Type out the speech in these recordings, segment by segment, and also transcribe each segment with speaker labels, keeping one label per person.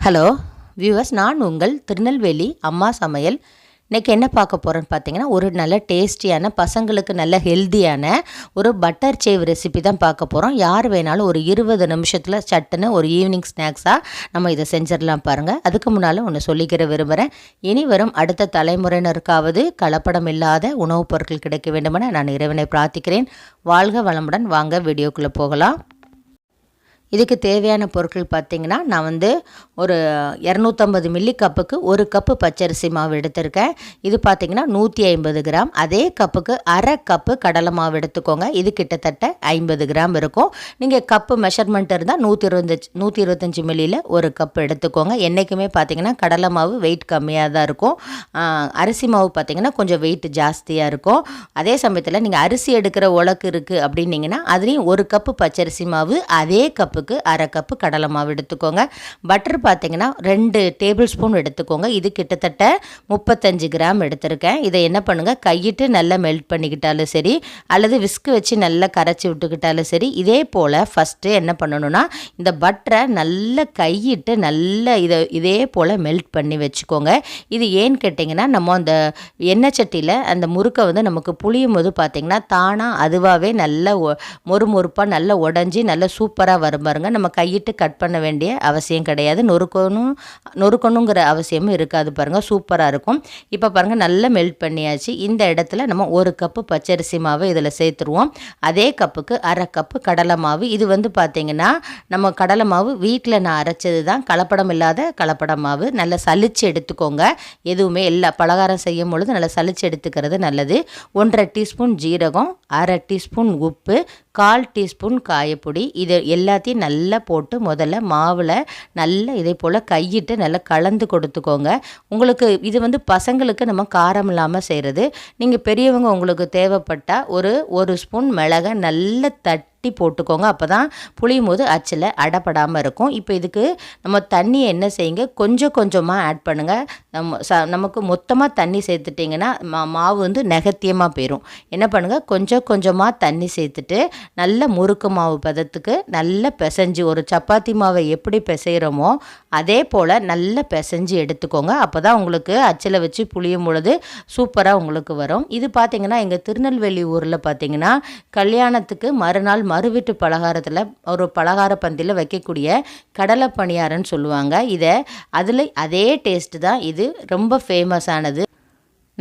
Speaker 1: Hello viewers நான் உங்கள் திருநெல்வேலி அம்மா சமையல். இன்றைக்கி என்ன பார்க்க போகிறேன்னு பார்த்தீங்கன்னா ஒரு நல்ல டேஸ்டியான பசங்களுக்கு நல்ல ஹெல்த்தியான ஒரு பட்டர் சேவ் ரெசிபி தான் பார்க்க போகிறோம் யார் வேணாலும் ஒரு இருபது நிமிஷத்தில் சட்டுன்னு ஒரு ஈவினிங் ஸ்நாக்ஸாக நம்ம இதை செஞ்சிடலாம் பாருங்கள் அதுக்கு முன்னால் ஒன்று சொல்லிக்கிற விரும்புகிறேன் இனி வரும் அடுத்த தலைமுறையினருக்காவது கலப்படம் இல்லாத உணவுப் பொருட்கள் கிடைக்க வேண்டுமென நான் இறைவனை பிரார்த்திக்கிறேன். வாழ்க வளமுடன் வாங்க வீடியோக்குள்ளே போகலாம். இதுக்கு தேவையான பொருட்கள் பார்த்திங்கன்னா நான் வந்து ஒரு இரநூத்தம்பது மில்லி கப்புக்கு ஒரு கப்பு பச்சரிசி மாவு எடுத்திருக்கேன். இது பார்த்திங்கன்னா நூற்றி ஐம்பது கிராம். அதே கப்புக்கு அரை கப்பு கடலை மாவு எடுத்துக்கோங்க. இது கிட்டத்தட்ட ஐம்பது கிராம் இருக்கும். நீங்கள் கப்பு மெஷர்மெண்ட் இருந்தால் நூற்றி இருபத்தஞ்சி நூற்றி இருபத்தஞ்சி மில்லியில் ஒரு கப் எடுத்துக்கோங்க. என்றைக்குமே பார்த்திங்கன்னா கடலை மாவு வெயிட் கம்மியாக தான் இருக்கும். அரிசி மாவு பார்த்திங்கன்னா கொஞ்சம் வெயிட் ஜாஸ்தியாக இருக்கும். அதே சமயத்தில் நீங்கள் அரிசி எடுக்கிற உலக்கு இருக்குது அப்படின்னீங்கன்னா அதுலேயும் ஒரு கப்பு பச்சரிசி மாவு அதே கப்பு கப்புக்கு அரை கப்பு கடலை மாவு எடுத்துக்கோங்க. பட்டர் பார்த்தீங்கன்னா ரெண்டு டேபிள் ஸ்பூன் எடுத்துக்கோங்க. இது கிட்டத்தட்ட முப்பத்தஞ்சு கிராம் எடுத்திருக்கேன். இதை என்ன பண்ணுங்கள் கையிட்டு நல்லா மெல்ட் பண்ணிக்கிட்டாலும் சரி அல்லது விஸ்கு வச்சு நல்லா கரைச்சி விட்டுக்கிட்டாலும் சரி இதே போல் ஃபஸ்ட்டு என்ன பண்ணணும்னா இந்த பட்டரை நல்லா கையிட்டு நல்லா இதை இதே போல் மெல்ட் பண்ணி வச்சுக்கோங்க. இது ஏன்னு கேட்டிங்கன்னா நம்ம அந்த எண்ணெய் சட்டியில் அந்த முறுக்கை வந்து நமக்கு புளியும் போது பார்த்திங்கன்னா தானாக அதுவாகவே நல்ல மொறு மொறுப்பாக நல்லா உடஞ்சி நல்லா சூப்பராக வரும் பாருங்கள் நம்ம கையிட்டு கட் பண்ண வேண்டிய அவசியம் கிடையாது. நொறுக்கணும் நொறுக்கணுங்கிற அவசியமும் இருக்காது பாருங்கள் சூப்பராக இருக்கும். இப்போ பாருங்கள் நல்லா மெல்ட் பண்ணியாச்சு. இந்த இடத்துல நம்ம ஒரு கப்பு பச்சரிசி மாவு இதில் சேர்த்துருவோம். அதே கப்புக்கு அரை கப்பு கடலை மாவு. இது வந்து பார்த்திங்கன்னா நம்ம கடலை மாவு வீட்டில் நான் அரைச்சது தான் கலப்படம் இல்லாத கலப்படம் மாவு. நல்லா சளிச்சு எடுத்துக்கோங்க. எதுவுமே எல்லா பலகாரம் செய்யும் பொழுது நல்லா சளிச்சு எடுத்துக்கிறது நல்லது. ஒன்றரை டீஸ்பூன் ஜீரகம் அரை டீஸ்பூன் உப்பு கால் டீஸ்பூன் காயப்பொடி இதை எல்லாத்தையும் நல்லா போட்டு முதல்ல மாவில் நல்லா இதே போல் கையிட்டு நல்லா கலந்து கொடுத்துக்கோங்க. உங்களுக்கு இது வந்து பசங்களுக்கு நம்ம காரம் இல்லாமல் செய்கிறது நீங்கள் பெரியவங்க உங்களுக்கு தேவைப்பட்டால் ஒரு ஒரு ஸ்பூன் மிளகை நல்லா தட்டி தட்டி போட்டுக்கோங்க. அப்போ தான் புளியும் போது அச்சில் அடப்படாமல் இருக்கும். இப்போ இதுக்கு நம்ம தண்ணியை என்ன செய்யுங்க? கொஞ்சம் கொஞ்சமாக ஆட் பண்ணுங்கள் நம்ம ச நமக்கு மொத்தமாக தண்ணி சேர்த்துட்டிங்கன்னா மா மாவு வந்து நெகத்தியமாக போயிடும் என்ன பண்ணுங்கள் கொஞ்சம் கொஞ்சமாக தண்ணி சேர்த்துட்டு நல்ல முறுக்கு மாவு பதத்துக்கு நல்ல பிசைஞ்சு ஒரு சப்பாத்தி மாவை எப்படி பிசைகிறோமோ அதே போல் நல்ல பிசைஞ்சு எடுத்துக்கோங்க. அப்போ தான் உங்களுக்கு அச்சில் வச்சு புளியும் பொழுது சூப்பராக உங்களுக்கு வரும். இது பார்த்திங்கன்னா எங்கள் திருநெல்வேலி ஊரில் பார்த்திங்கன்னா கல்யாணத்துக்கு மறுநாள் மறுவீட்டு பலகாரத்தில் ஒரு பலகார பந்தியில் வைக்கக்கூடிய கடலை பணியாரன்னு சொல்லுவாங்க. இதை அதில் அதே டேஸ்ட்டு தான். இது ரொம்ப ஃபேமஸானது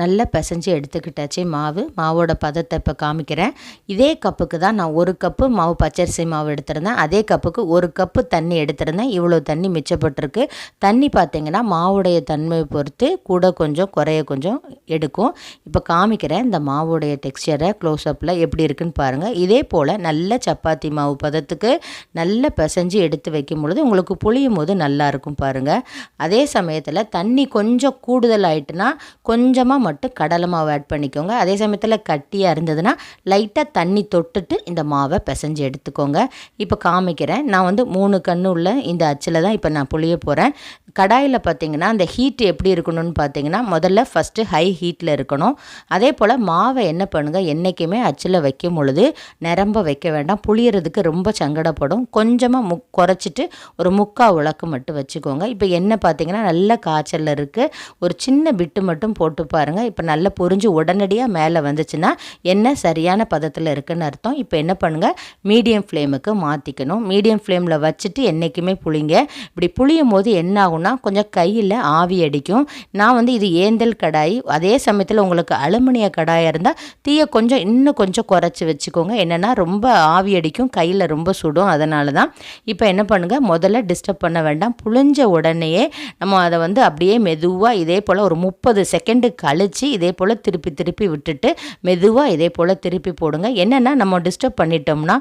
Speaker 1: நல்லா பிசைஞ்சு எடுத்துக்கிட்டாச்சு மாவு. மாவோட பதத்தை இப்போ காமிக்கிறேன். இதே கப்புக்கு தான் நான் ஒரு கப்பு மாவு பச்சரிசி மாவு எடுத்திருந்தேன். அதே கப்புக்கு ஒரு கப்பு தண்ணி எடுத்திருந்தேன். இவ்வளோ தண்ணி மிச்சப்பட்டிருக்கு. தண்ணி பார்த்திங்கன்னா மாவுடைய தன்மையை பொறுத்து கூட கொஞ்சம் குறைய கொஞ்சம் எடுக்கும். இப்போ காமிக்கிறேன் இந்த மாவுடைய டெக்ஸ்டரை க்ளோஸ்அப்பில் எப்படி இருக்குன்னு பாருங்கள் இதே போல் நல்ல சப்பாத்தி மாவு பதத்துக்கு நல்ல பிசைஞ்சு எடுத்து வைக்கும் பொழுது உங்களுக்கு புளியும் போது நல்லாயிருக்கும் பாருங்கள் அதே சமயத்தில் தண்ணி கொஞ்சம் கூடுதல் ஆயிட்டுனா கொஞ்சமாக மட்டும் கடலை மாவு ஆட் பண்ணிக்கோங்க. அதே சமயத்தில் கட்டியாக இருந்ததுன்னா லைட்டாக தண்ணி தொட்டுட்டு இந்த மாவை பிசைஞ்சு எடுத்துக்கோங்க. இப்போ காமிக்கிறேன். நான் வந்து மூணு கண்ணு உள்ள இந்த அச்சில் தான் இப்போ நான் புளிய போகிறேன் கடாயில் பார்த்தீங்கன்னா அந்த ஹீட் எப்படி இருக்கணும்னு பார்த்தீங்கன்னா முதல்ல ஃபஸ்ட்டு ஹை ஹீட்டில் இருக்கணும். அதே போல் மாவை என்ன பண்ணுங்கள் என்றைக்குமே அச்சில் வைக்கும் பொழுது நிரம்ப வைக்க வேண்டாம். புளியறதுக்கு ரொம்ப சங்கடப்படும். கொஞ்சமாக முக் குறைச்சிட்டு ஒரு முக்கால் உலக்கு மட்டும் வச்சுக்கோங்க. இப்போ எண்ணெய் பார்த்தீங்கன்னா நல்ல காய்ச்சலில் இருக்குது ஒரு சின்ன பிட்டு மட்டும் போட்டு பாருங்கள் இப்போ நல்லா பொறிஞ்சு உடனடியாக மேலே வந்துச்சுன்னா எண்ணெய் சரியான பதத்தில் இருக்குன்னு அர்த்தம். இப்போ என்ன பண்ணுங்கள் மீடியம் ஃப்ளேமுக்கு மாற்றிக்கணும் மீடியம் ஃப்ளேமில் வச்சுட்டு என்றைக்குமே புளிங்க. இப்படி புளியும் போது என்ன ஆகும்னா ஆகும்னா கொஞ்சம் கையில் ஆவி அடிக்கும். நான் வந்து இது ஏந்தல் கடாய். அதே சமயத்தில் உங்களுக்கு அலுமினிய கடாயாக இருந்தால் தீயை கொஞ்சம் இன்னும் கொஞ்சம் குறைச்சி வச்சுக்கோங்க. என்னென்னா ரொம்ப ஆவி அடிக்கும் கையில் ரொம்ப சுடும். அதனால தான் இப்போ என்ன பண்ணுங்கள் முதல்ல டிஸ்டர்ப் பண்ண வேண்டாம். புளிஞ்ச உடனேயே நம்ம அதை வந்து அப்படியே மெதுவாக இதே போல் ஒரு முப்பது செகண்டு கழித்து இதே போல் திருப்பி திருப்பி விட்டுட்டு மெதுவாக இதே போல் திருப்பி போடுங்க. என்னென்னா நம்ம டிஸ்டர்ப் பண்ணிட்டோம்னா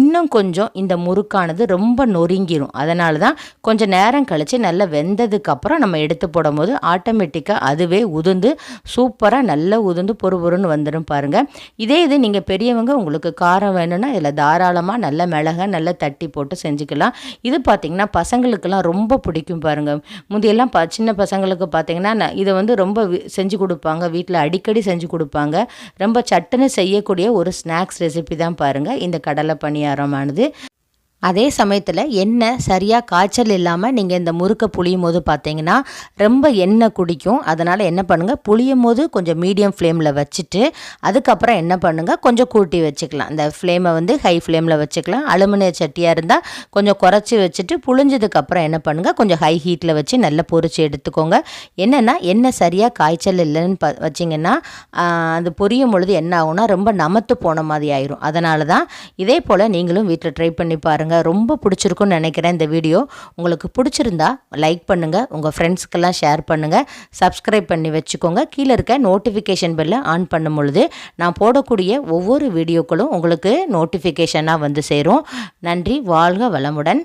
Speaker 1: இன்னும் கொஞ்சம் இந்த முறுக்கானது ரொம்ப நொறுங்கிடும் அதனால தான் கொஞ்சம் நேரம் கழித்து நல்லா வெந்ததுக்கப்புறம் நம்ம எடுத்து போடும் போது ஆட்டோமேட்டிக்காக அதுவே உதிர்ந்து சூப்பராக நல்லா உதிர்ந்து பொறு பொறுன்னு வந்துடும் பாருங்கள் இதே இது நீங்கள் பெரியவங்க உங்களுக்கு காரம் வேணும்னா இதில் தாராளமாக நல்ல மிளகா நல்லா தட்டி போட்டு செஞ்சுக்கலாம். இது பார்த்திங்கன்னா பசங்களுக்கெல்லாம் ரொம்ப பிடிக்கும் பாருங்கள் முந்தையெல்லாம் ப சின்ன பசங்களுக்கு பார்த்திங்கன்னா இதை வந்து ரொம்ப செஞ்சு கொடுப்பாங்க. வீட்டில் அடிக்கடி செஞ்சு கொடுப்பாங்க. ரொம்ப சட்டுன்னு செய்யக்கூடிய ஒரு ஸ்நாக்ஸ் ரெசிபி தான் பாருங்கள் இந்த கடலை பணியாரமானது அதே சமயத்தில் எண்ணெய் சரியாக காய்ச்சல் இல்லாமல் நீங்கள் இந்த முறுக்கை புளியும் போது பார்த்தீங்கன்னா ரொம்ப எண்ணெய் குடிக்கும். அதனால் என்ன பண்ணுங்கள் புளியும் போது கொஞ்சம் மீடியம் ஃப்ளேமில் வச்சுட்டு அதுக்கப்புறம் என்ன பண்ணுங்கள் கொஞ்சம் கூட்டி வச்சுக்கலாம். இந்த ஃப்ளேமை வந்து ஹை ஃப்ளேமில் வச்சுக்கலாம். அலுமினிய சட்டியாக இருந்தால் கொஞ்சம் குறைச்சி வச்சுட்டு புளிஞ்சதுக்கப்புறம் என்ன பண்ணுங்கள் கொஞ்சம் ஹை ஹீட்டில் வச்சு நல்லா பொரிச்சு எடுத்துக்கோங்க. என்னென்னா எண்ணெய் சரியாக காய்ச்சல் இல்லைன்னு ப வச்சிங்கன்னா அது பொரியும் பொழுது என்ன ஆகும்னா ரொம்ப நமத்து போன மாதிரி ஆயிரும். அதனால தான் இதே போல் நீங்களும் வீட்டில் ட்ரை பண்ணி பாருங்கள் ரொம்ப பிடிச்சிருக்குன்னு நினைக்கிறேன் இந்த வீடியோ. உங்களுக்கு பிடிச்சிருந்தா லைக் பண்ணுங்கள் உங்கள் ஃப்ரெண்ட்ஸ்க்கெல்லாம் ஷேர் பண்ணுங்கள் சப்ஸ்கிரைப் பண்ணி வச்சுக்கோங்க. கீழே இருக்க நோட்டிஃபிகேஷன் பெல்லை ஆன் பண்ணும் பொழுது நான் போடக்கூடிய ஒவ்வொரு வீடியோக்களும் உங்களுக்கு நோட்டிஃபிகேஷனாக வந்து சேரும். நன்றி. வாழ்க வளமுடன்.